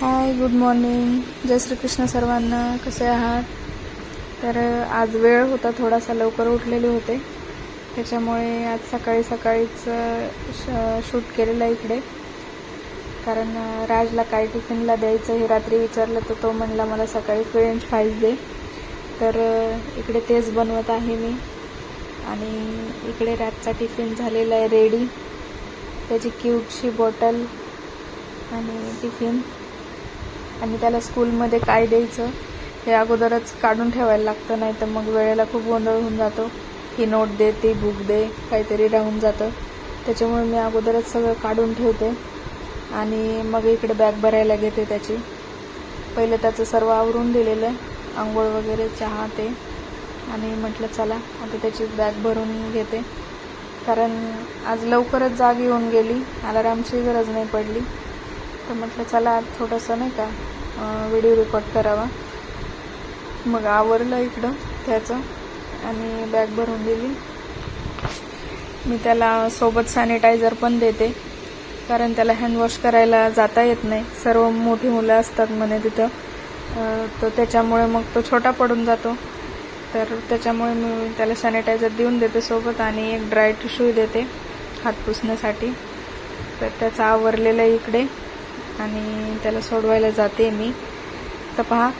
हाय good morning जय श्रीकृष्ण सर्वांना. कसे आहात? तर आज वेळ होता थोडासा लवकर उठलेले होते. त्याच्यामुळे आज सकाळी सकाळीच श शूट केलेलं आहे इकडे. कारण राजला काय टिफिनला द्यायचं हे रात्री विचारलं तर तो म्हणला मला सकाळी फ्रेंच फ्राईज दे. तर इकडे तेच बनवत आहे मी. आणि इकडे रातचा टिफिन झालेला आहे रेडी. त्याची क्यूबची बॉटल आणि टिफिन. आणि त्याला स्कूलमध्ये काय द्यायचं हे अगोदरच काढून ठेवायला लागतं नाही तर मग वेळेला खूप गोंधळ होऊन जातो. ही नोट दे ती बुक दे काहीतरी राहून जातं. त्याच्यामुळे मी अगोदरच सगळं काढून ठेवते आणि मग इकडे बॅग भरायला घेते त्याची. पहिले त्याचं सर्व आवरून दिलेलं आहे आंघोळ वगैरे चहा ते. आणि म्हटलं चला आता त्याची बॅग भरून घेते. कारण आज लवकरच जाग येऊन गेली अलारामची गरज नाही पडली. तर म्हटलं चला आज थोडंसं नाही का व्हिडिओ रेकॉर्ड करावा. मग आवरलं इकडं त्याचं आणि बॅग भरून दिली. मी त्याला सोबत सॅनिटायझर पण देते कारण त्याला हँडवॉश करायला जाता येत नाही. सर्व मोठी मुलं असतात म्हणे तिथं. तर त्याच्यामुळे मग तो छोटा पडून जातो. तर त्याच्यामुळे मी त्याला सॅनिटायझर देऊन देते सोबत आणि एक ड्राय टिश्यू देते हात पुसण्यासाठी. तर त्याचं आवरलेलं आहे इकडे. आणि त्याला सोडवायला जाते मी. तर पहा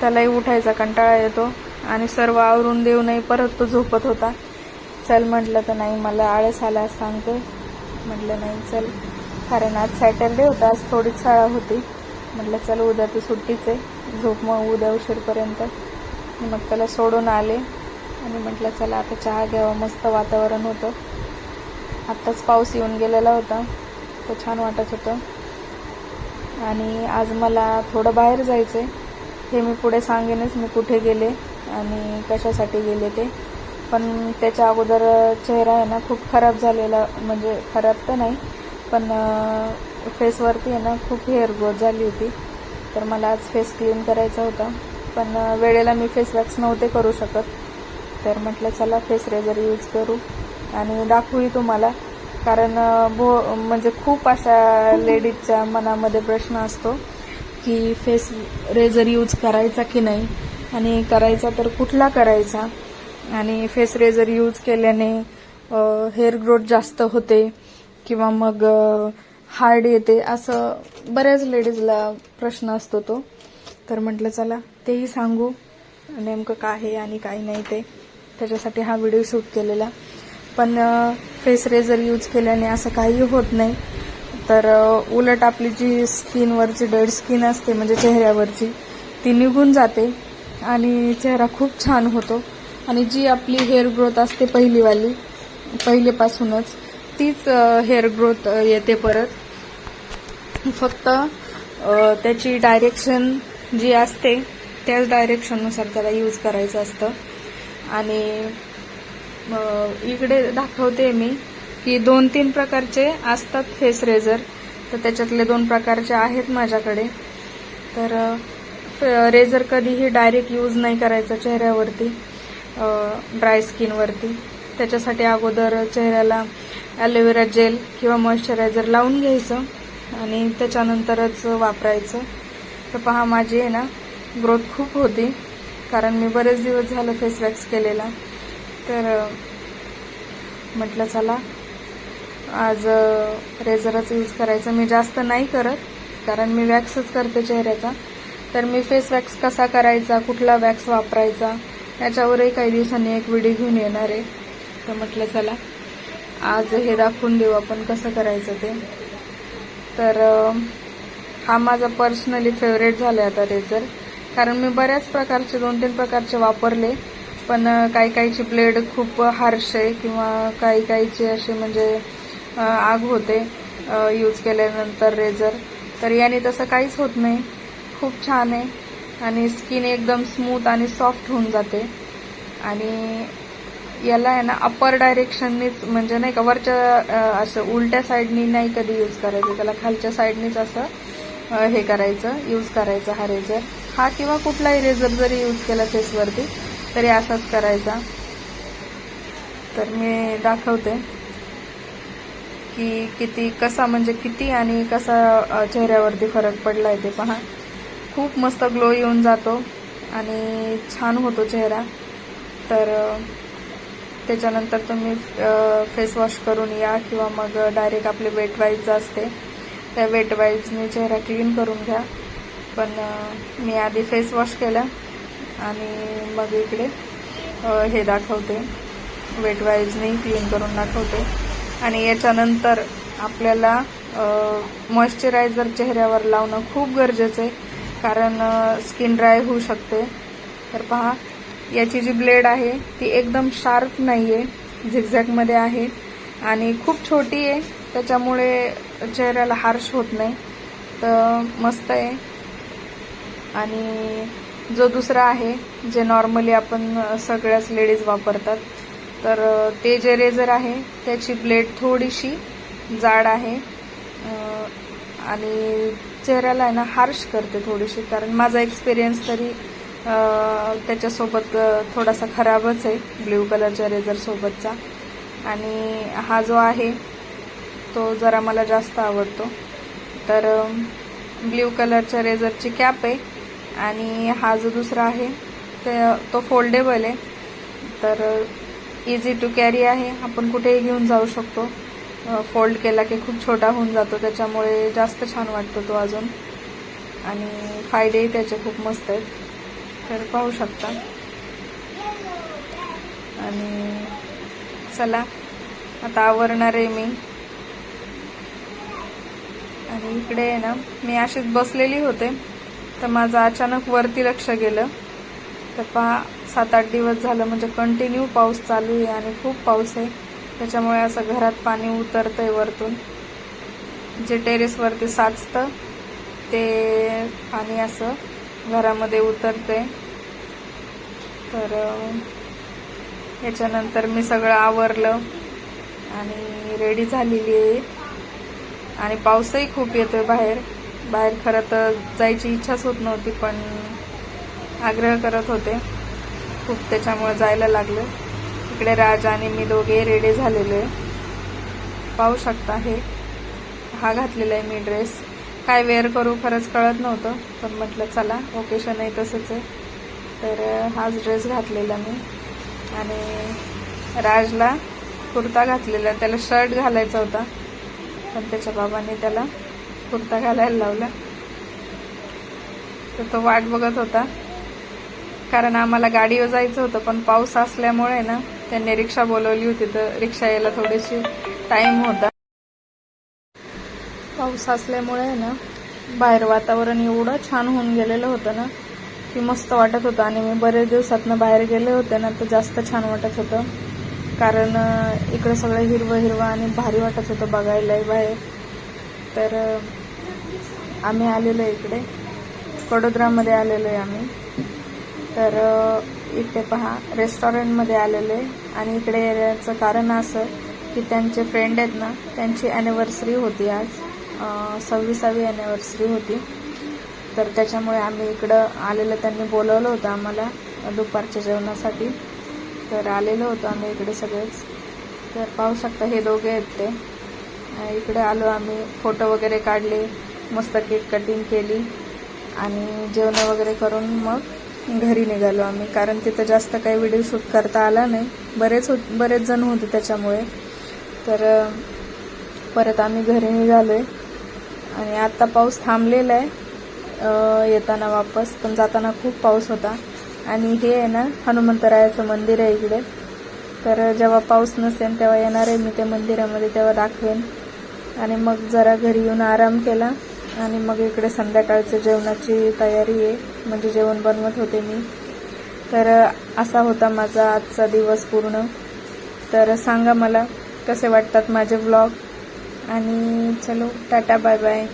त्यालाही उठायचा कंटाळा येतो आणि सर्व आवरून देऊनही परत तो झोपत होता. चल म्हटलं तर नाही मला आळस आला सांगतो म्हटलं नाही चल. कारण आज सॅटरडे होता आज थोडीच शाळा होती. म्हटलं चल उद्या तर सुट्टीच आहे. झोप मग उद्या उशीरपर्यंत. मग त्याला सोडून आले आणि म्हटलं चला आता चहा घ्यावा मस्त वातावरण होतं. आत्ताच पाऊस येऊन गेलेला होता. तर छान वाटत होतं. आणि आज मला थोडं बाहेर जायचं आहे हे मी पुढे सांगेनच मी कुठे गेले आणि कशासाठी गेले ते. पण त्याच्या अगोदर चेहरा आहे ना खूप खराब झालेला म्हणजे खराब तर नाही पण फेसवरती आहे ना खूप हेअर ग्रोथ झाली होती. तर मला आज फेस क्लीन करायचा होता. पण वेळेला मी फेस वॅक्स नव्हते करू शकत. तर म्हटलं चला फेस रेझर यूज करू. आणि दाखवूही तुम्हाला. कारण भो म्हणजे खूप अशा लेडीजच्या मनामध्ये प्रश्न असतो की फेस रेझर यूज करायचा की नाही? आणि करायचा तर कुठला करायचा? आणि फेस रेझर यूज केल्याने हेअर ग्रोथ जास्त होते किंवा मग हार्ड येते असं बऱ्याच लेडीजला प्रश्न असतो तो. तर म्हटलं चला तेही सांगू नेमकं काय आहे आणि काय नाही ते. त्याच्यासाठी हा व्हिडिओ शूट केलेला. पण फेस रेझर यूज केल्याने असं काही होत नाही. तर उलट आपली जी स्किनवरची डेड स्किन असते म्हणजे चेहऱ्यावरची ती निघून जाते आणि चेहरा खूप छान होतो. आणि जी आपली हेअर ग्रोथ असते पहिलीवाली पहिलेपासूनच तीच हेअर ग्रोथ येते परत. फक्त त्याची डायरेक्शन जी असते त्याच डायरेक्शननुसार त्याला यूज करायचं असतं. आणि इकडे दाखवते मी की दोन तीन प्रकारचे असतात फेस रेझर तर त्याच्यातले दोन प्रकारचे आहेत माझ्याकडे. तर रेझर कधीही डायरेक्ट यूज नाही करायचा चेहऱ्यावरती ड्राय स्किनवरती त्याच्यासाठी अगोदर चेहऱ्याला ॲलोवेरा जेल किंवा मॉइश्चरायझर लावून घ्यायचं आणि त्याच्यानंतरच वापरायचं. तर पहा माझी आहे ना ग्रोथ खूप होती कारण मी बरेच दिवस झालं फेस वॅक्स केलेला. तर म्हटलं चला. आज रेझरच यूज करायचं. मी जास्त नाही करत कारण मी वॅक्सच करते चेहऱ्याचा. तर मी फेस वॅक्स कसा करायचा कुठला वॅक्स वापरायचा याच्यावरही काही दिवसांनी एक व्हिडिओ घेऊन येणार आहे. तर म्हटलं चला. आज हे दाखवून देऊ आपण कसं करायचं ते. तर हा माझा पर्सनली फेवरेट झाला आता रेझर कारण मी बऱ्याच प्रकारचे दोन तीन प्रकारचे वापरले. पण काही काहीची ब्लेड खूप हार्श आहे किंवा काही काहीचे असे म्हणजे आग होते यूज केल्यानंतर रेझर तर याने तसं काहीच होत नाही. खूप छान आहे. आणि स्किन एकदम स्मूथ आणि सॉफ्ट होऊन जाते. आणि याला आहे ना अपर डायरेक्शननीच म्हणजे नाही का वरच्या असं उलट्या साईडनी नाही कधी यूज करायचं. त्याला खालच्या साईडनीच असं हे करायचं यूज करायचा हा रेझर हा किंवा कुठलाही रेझर जरी यूज केला फेसवरती तरी असाच करायचा. तर मी दाखवते की किती कसा म्हणजे किती आणि कसा चेहऱ्यावरती फरक पडला आहे ते पहा. खूप मस्त ग्लो येऊन जातो आणि छान होतो चेहरा. तर त्याच्यानंतर तुम्ही फेस वॉश करून या किंवा मग डायरेक्ट आपले वेट वाईप्स असते. त्या वेट वाईप्सने चेहरा क्लीन करून घ्या. पण मी आधी फेस वॉश केला. आणि मग इकडे हे दाखवते. वेट वाईप्सने क्लीन करून दाखवते. आणि याच्यानंतर आपल्याला मॉइश्चरायझर चेहऱ्यावर लावणं खूप गरजेचं आहे. कारण स्किन ड्राय होऊ शकते. तर पहा याची जी ब्लेड आहे ती एकदम शार्प नाही आहे झिगझॅगमध्ये आहे. आणि खूप छोटी आहे. त्याच्यामुळे चेहऱ्याला हार्श होत नाही. तर मस्त आहे. आणि जो दुसरा आहे जे नॉर्मली आपण सगळ्याच लेडीज वापरतात. तर ते जे रेझर आहे त्याची ब्लेड थोडीशी जाड आहे. आणि चेहऱ्याला आहे ना हार्श करते थोडीशी. कारण माझा एक्सपिरियन्स तरी त्याच्यासोबत थोडासा खराबच आहे ब्ल्यू कलरच्या रेझरसोबतचा आणि हा जो आहे तो जरा मला जास्त आवडतो. तर ब्ल्यू कलरच्या रेझरची कॅप आहे. आणि हा जो दुसरा आहे ते तो फोल्डेबल आहे. तर इझी टू कॅरी आहे. आपण कुठेही घेऊन जाऊ शकतो. फोल्ड केला की खूप छोटा होऊन जातो. त्याच्यामुळे जास्त छान वाटतो तो अजून. आणि फायदेही त्याचे खूप मस्त आहेत. तर पाहू शकता. आणि चला आता आवरणार आहे मी. आणि इकडे आहे ना मी अशीच बसलेली होते. तर माझं अचानक वरती लक्ष गेलं. तर पहा सात आठ दिवस झालं म्हणजे कंटिन्यू पाऊस चालू आहे आणि खूप पाऊस आहे. त्याच्यामुळे असं घरात पाणी उतरतं आहे वरतून. जे टेरेसवरती साचतं ते पाणी असं घरामध्ये उतरतंय. तर याच्यानंतर मी सगळं आवरलं आणि रेडी झालेली आहे. आणि पाऊसही खूप येतोय बाहेर. बाहेर खरं तर जायची इच्छाच होत नव्हती पण आग्रह करत होते. खूप त्याच्यामुळे जायला लागलं. इकडे राज आणि मी दोघे रेडी झालेलो आहे. पाहू शकता हे. हा घातलेला आहे मी ड्रेस. काय वेअर करू खरंच कळत नव्हतं पण म्हटलं चला ओकेशन आहे तसंच आहे. तर हाच ड्रेस घातलेला मी. आणि राजला कुर्ता घातलेला. त्याला शर्ट घालायचा होता. पण त्याच्या बाबांनी त्याला कुर्ता घालायला लावला. तर तो वाट बघत होता. कारण आम्हाला गाडीवर जायचं होतं पण पाऊस असल्यामुळे ना त्यांनी रिक्षा बोलवली होती. तर रिक्षा यायला थोडीशी टाइम होता. पाऊस असल्यामुळे ना बाहेर वातावरण एवढं छान होऊन गेलेलं होतं ना की मस्त वाटत होतं. आणि मी बरेच दिवसातनं बाहेर गेले होते ना तर जास्त छान वाटत होतं. कारण इकडं सगळं हिरवं हिरवं आणि भारी वाटत होतं बघायलाही बाहेर. तर आम्ही आलेलो आहे इकडे. कडोदरामध्ये आलेलो आहे आम्ही. तर इथे पहा रेस्टॉरंटमध्ये आलेलो आहे आणि इकडे येण्याचं कारण असं की त्यांचे फ्रेंड आहेत ना त्यांची ॲनिव्हर्सरी होती आज. सव्वीसावी ॲनिव्हर्सरी होती. तर त्याच्यामुळे आम्ही इकडं आलेलं त्यांनी बोलवलं होतं आम्हाला दुपारच्या जेवणासाठी. तर आलेलो होतो आम्ही इकडे सगळेच. तर पाहू शकता हे दोघे आहेत ते. इकडे आलो आम्ही फोटो वगैरे काढले. मस्त केक कटिंग केली. आणि जेवण वगैरे करून मग घरी निघालो आम्ही. कारण तिथं जास्त काही व्हिडिओ शूट करता आला नाही. बरेच होत बरेच जण होते त्याच्यामुळे. तर परत आम्ही घरी निघालो आहे आणि आत्ता पाऊस थांबलेला आहे. येताना वापस पण जाताना खूप पाऊस होता. आणि हे आहे ना हनुमंतरायाचं मंदिर आहे इकडे. तर जेव्हा पाऊस नसेल तेव्हा येणार आहे मी त्या मंदिरामध्ये तेव्हा दाखवेन. आणि मग जरा घरी येऊन आराम केला. आणि मग इकडे संध्याकाळच्या जेवणाची तयारी आहे. म्हणजे जेवण बनवत होते मी. तर असा होता माझा आजचा दिवस पूर्ण. तर सांगा मला कसे वाटतात माझे व्लॉग आणि चलो टाटा बाय बाय